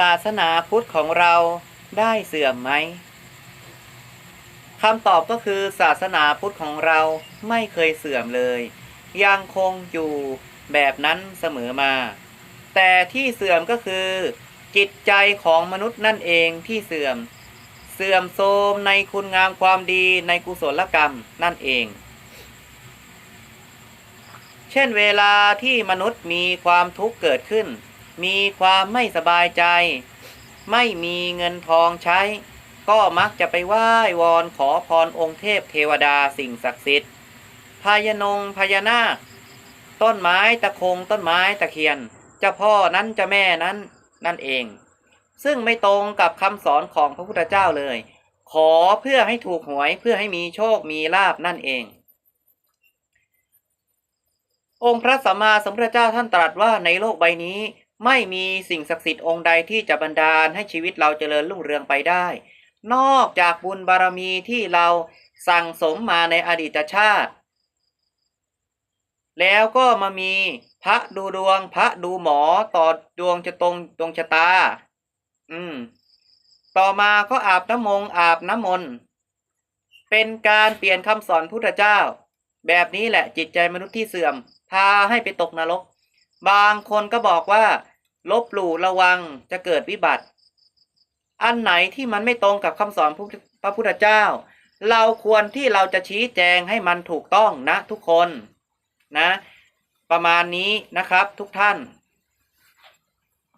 ศาสนาพุทธของเราได้เสื่อมไหมคำตอบก็คือศาสนาพุทธของเราไม่เคยเสื่อมเลย ยังคงอยู่แบบนั้นเสมอมา แต่ที่เสื่อมก็คือ จิตใจของมนุษย์นั่นเองที่เสื่อม เสื่อมโทรมในคุณงามความดีในกุศลกรรมนั่นเอง เช่นเวลาที่มนุษย์มีความทุกข์เกิดขึ้น มีความไม่สบายใจ ไม่มีเงินทองใช้ ก็มักจะไปไหว้วอนขอพรองค์เทพเทวดาสิ่งศักดิ์สิทธิ์พายนงพญานาค ต้นไม้ตะคงต้นไม้ตะเคียนเจ้าพ่อนั้นเจ้าแม่นั้นนั่นเอง ซึ่งไม่ตรงกับคำสอนของพระพุทธเจ้าเลย ขอเพื่อให้ถูกหวยเพื่อให้มีโชคมีลาบนั่นเอง องค์พระสัมมาสัมพุทธเจ้าท่านตรัสว่าในโลกใบนี้ ไม่มีสิ่งศักดิ์สิทธิ์องค์ใดที่จะบันดาลให้ชีวิตเราเจริญรุ่งเรืองไปได้ นอกจากบุญบารมีที่เราสั่งสมมาในอดีตชาติ แล้วก็มามีพระดูดวงพระดูหมอต่อดวงจะตรงดวงชะตา อืม ต่อมาก็อาบน้ำมงอาบน้ำมนต์เป็นการเปลี่ยนคำสอนพุทธเจ้า แบบนี้แหละจิตใจมนุษย์ที่เสื่อม พาให้ไปตกนรก บางคนก็บอกว่า ลบหลู่ระวังจะเกิดวิบัติ อันไหนที่มันไม่ตรงกับคำสอนพระพุทธเจ้า เราควรที่เราจะชี้แจงให้มันถูกต้องนะทุกคนนะ ประมาณนี้นะครับทุกท่าน